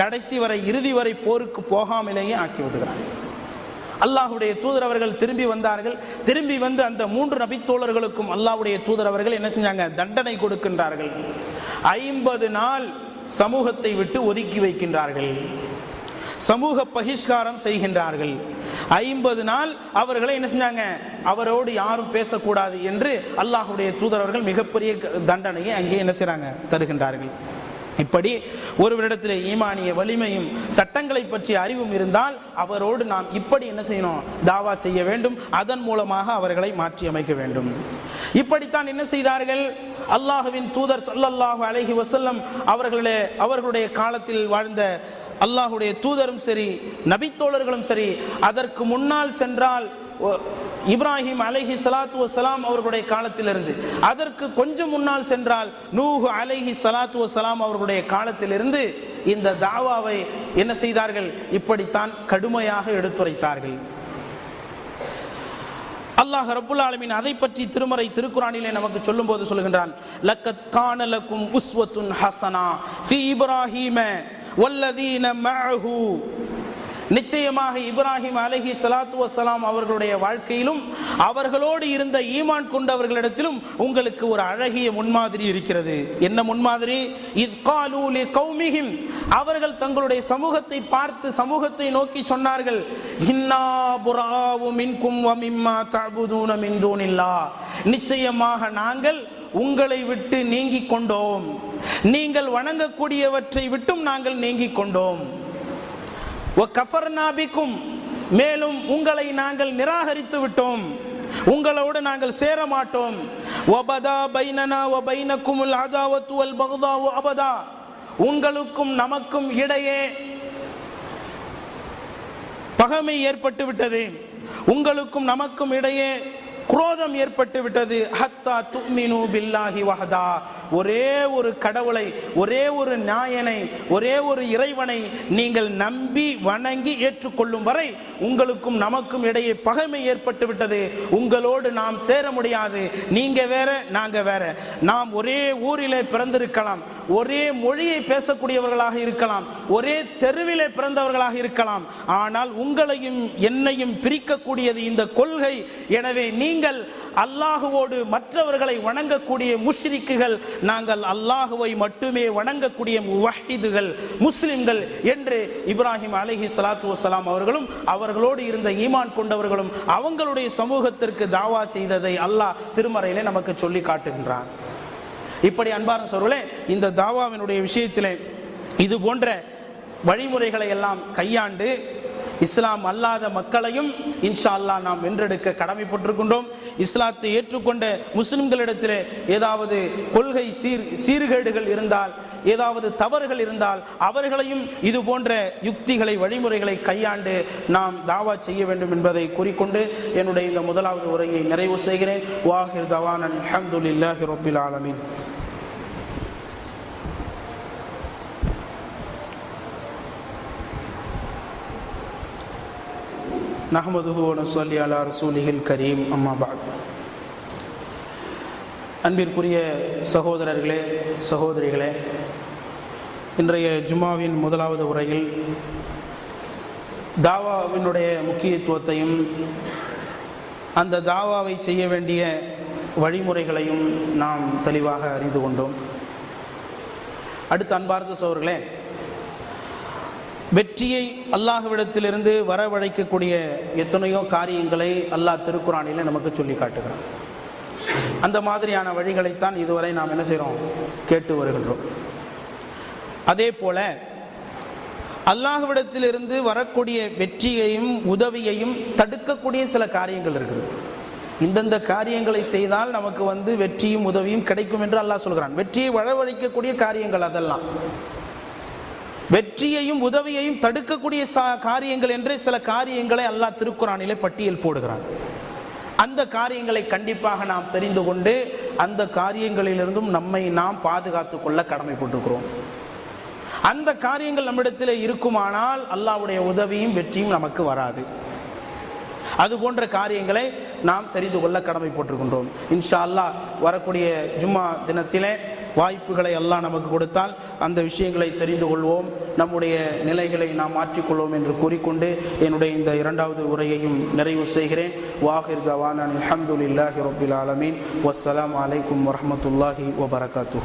கடைசி வரை இறுதி வரை போருக்கு போகாமலேயே ஆக்கி விடுகிறான் அல்லாஹுடைய தூதர் அவர்கள் திரும்பி வந்தார்கள். திரும்பி வந்து அந்த மூன்று நபித்தோழர்களுக்கும் அல்லாஹுடைய தூதர் அவர்கள் என்ன செஞ்சாங்க? தண்டனை கொடுக்கின்றார்கள். ஐம்பது நாள் சமூகத்தை விட்டு ஒதுக்கி வைக்கின்றார்கள். சமூக பகிஷ்காரம் செய்கின்றார்கள். ஐம்பது நாள் அவர்களை என்ன செஞ்சாங்க? அவரோடு யாரும் பேசக்கூடாது என்று அல்லாஹுடைய தூதரவர்கள் மிகப்பெரிய தண்டனையை அங்கே என்ன செய்றாங்க? தருகின்றார்கள். இப்படி ஒருவரிடத்தில் ஈமானிய வலிமையும் சட்டங்களை பற்றிய அறிவும் இருந்தால் அவரோடு நாம் இப்படி என்ன செய்யணும்? தாவா செய்ய வேண்டும். அதன் மூலமாக அவர்களை மாற்றி அமைக்க வேண்டும். இப்படித்தான் என்ன செய்தார்கள்? அல்லாஹுவின் தூதர் சொல்லல்லாஹு அலஹி வசல்லம் அவர்களே அவர்களுடைய காலத்தில் வாழ்ந்த அல்லாஹுடைய தூதரும் சரி நபித்தோழர்களும் சரி அதற்கு முன்னால் சென்றால் இப்ராஹிம் அலைஹி சலாத்து வஸலாம் அவர்களுடைய காலத்திலிருந்து. அதற்கு கொஞ்சம் முன்னால் சென்றால் நூஹு அலைஹி சலாத்து வஸலாம் அவர்களுடைய காலத்திலிருந்து இந்த தாவாவை என்ன செய்தார்கள்? இப்படித்தான் கடுமையாக எடுத்துரைத்தார்கள். அல்லாஹ் ரபுல் ஆலமின் அதை பற்றி திருமறை திருக்குறானிலே நமக்கு சொல்லும் போது சொல்லுகின்றான் லக்கத் கானலக்கும் உஸ்வத்துன் ஹசனா ஃபி இப்ராஹிம வல்லதீன மஅஹு. நிச்சயமாக இப்ராஹிம் அலஹி சலாத்து வசலாம் அவர்களுடைய வாழ்க்கையிலும் அவர்களோடு இருந்த ஈமான் கொண்டவர்களிடத்திலும் உங்களுக்கு ஒரு அழகிய முன்மாதிரி இருக்கிறது. என்ன முன்மாதிரி? இத் காலூ அவர்கள் தங்களுடைய சமூகத்தை பார்த்து சமூகத்தை நோக்கி சொன்னார்கள் இன்னா புராவு மின்கும் வ நிச்சயமாக நாங்கள் உங்களை விட்டு நீங்கிக் கொண்டோம். நீங்கள் வணங்கக்கூடியவற்றை விட்டும் நாங்கள் நீங்கிக் கொண்டோம். கஃபர்னாபிக்கும் மேலும் உங்களை நாங்கள் நிராகரித்து விட்டோம். உங்களோடு நாங்கள் சேர மாட்டோம். ஒபதா பைனனா ஒ பைனக்குமுல் அதாவத்து பகுதா ஓ அபதா. உங்களுக்கும் நமக்கும் இடையே பகமை ஏற்பட்டு விட்டது. உங்களுக்கும் நமக்கும் இடையே குரோதம் ஏற்பட்டு விட்டது. ஹத்தா துமினு பில்லாஹி வஹதா. ஒரே ஒரு கடவுளை ஒரே ஒரு நாயனை ஒரே ஒரு இறைவனை நீங்கள் நம்பி வணங்கி ஏற்றுக்கொள்ளும் வரை உங்களுக்கும் நமக்கும் இடையே பகைமை ஏற்பட்டு விட்டது. உங்களோடு நாம் சேர முடியாது. நீங்க வேற நாங்க வேற. நாம் ஒரே ஊரிலே பிறந்திருக்கலாம். ஒரே மொழியை பேசக்கூடியவர்களாக இருக்கலாம் ஒரே தெருவிலே பிறந்தவர்களாக இருக்கலாம். ஆனால் உங்களையும் என்னையும் பிரிக்கக்கூடியது இந்த கொள்கை. எனவே நீங்கள் அல்லாஹுவோடு மற்றவர்களை வணங்கக்கூடிய முஷ்ரிக்குகள் நாங்கள் அல்லாஹுவை மட்டுமே வணங்கக்கூடிய வஹீதுகள் முஸ்லிம்கள் என்று இப்ராஹிம் அலஹி சலாத்து வசலாம் அவர்களும் அவர்களோடு இருந்த ஈமான் கொண்டவர்களும் அவங்களுடைய சமூகத்திற்கு தாவா செய்ததை அல்லாஹ் திருமறையிலே நமக்கு சொல்லி காட்டுகின்றான். இப்படி அன்பார்ந்த சொல்வர்களே இந்த தாவாவினுடைய விஷயத்திலே இது போன்ற வழிமுறைகளை எல்லாம் கையாண்டு இஸ்லாம் அல்லாத மக்களையும் இன்ஷா அல்லா நாம் வென்றெடுக்க கடமைப்பட்டிருக்கின்றோம். இஸ்லாத்தை ஏற்றுக்கொண்ட முஸ்லிம்களிடத்தில் ஏதாவது கொள்கை சீர் சீர்கேடுகள் இருந்தால் ஏதாவது தவறுகள் இருந்தால் அவர்களையும் இது போன்ற யுக்திகளை வழிமுறைகளை கையாண்டு நாம் தாவா செய்ய வேண்டும் என்பதை கூறிக்கொண்டு என்னுடைய இந்த முதலாவது உரையை நிறைவு செய்கிறேன். வாஹிர் தவானன் அஹமதுல்லாஹி ரொபில் ஆலமின். நஹமதுஹு வனசல்லி அலா ரசூலிஹில் கரீம் அம்மா அன்பிற்குரிய சகோதரர்களே சகோதரிகளே இன்றைய ஜுமாவின் முதலாவது உரையில் தாவாவினுடைய முக்கியத்துவத்தையும் அந்த தாவாவை செய்ய வேண்டிய வழிமுறைகளையும் நாம் தெளிவாக அறிந்து கொண்டோம். அடுத்து அன்பார்ந்த சோர்களே வெற்றியை அல்லாஹுவிடத்திலிருந்து வரவழைக்கக்கூடிய எத்தனையோ காரியங்களை அல்லாஹ் திருக்குறானில நமக்கு சொல்லி காட்டுகிறான். அந்த மாதிரியான வழிகளைத்தான் இதுவரை நாம் என்ன செய்கிறோம் கேட்டு வருகின்றோம். அதே போல அல்லாஹுவிடத்திலிருந்து வரக்கூடிய வெற்றியையும் உதவியையும் தடுக்கக்கூடிய சில காரியங்கள் இருக்குது. இந்தந்த காரியங்களை செய்தால் நமக்கு வந்து வெற்றியும் உதவியும் கிடைக்கும் என்று அல்லாஹ் சொல்கிறான். வெற்றியை வரவழைக்கக்கூடிய காரியங்கள் அதெல்லாம். வெற்றியையும் உதவியையும் தடுக்கக்கூடிய சா- காரியங்கள் என்றே சில காரியங்களை அல்லாஹ் திருக்குறானிலே பட்டியல் போடுகிறான். அந்த காரியங்களை கண்டிப்பாக நாம் தெரிந்து கொண்டு அந்த காரியங்களிலிருந்தும் நம்மை நாம் பாதுகாத்து கொள்ள கடமைப்பட்டிருக்கிறோம். அந்த காரியங்கள் நம்மிடத்தில் இருக்குமானால் அல்லாவுடைய உதவியும் வெற்றியும் நமக்கு வராது. அது போன்ற காரியங்களை நாம் தெரிந்து கொள்ள கடமைப்பட்டிருக்கின்றோம் இன்ஷா அல்லாஹ் வரக்கூடிய ஜும்மா தினத்திலே வாய்ப்புகளை எல்லாம் நமக்கு கொடுத்தால் அந்த விஷயங்களை தெரிந்து கொள்வோம். நம்முடைய நிலைகளை நாம் மாற்றிக்கொள்வோம் என்று கூறிக்கொண்டு என்னுடைய இந்த இரண்டாவது உரையையும் நிறைவு செய்கிறேன். வாஹிர் தவான் அலமதுல்லாஹி ரபுல் ஆலமீன். வஸ்ஸலாமு அலைக்கும் வரமத்துல்லாஹி வபரகாத்து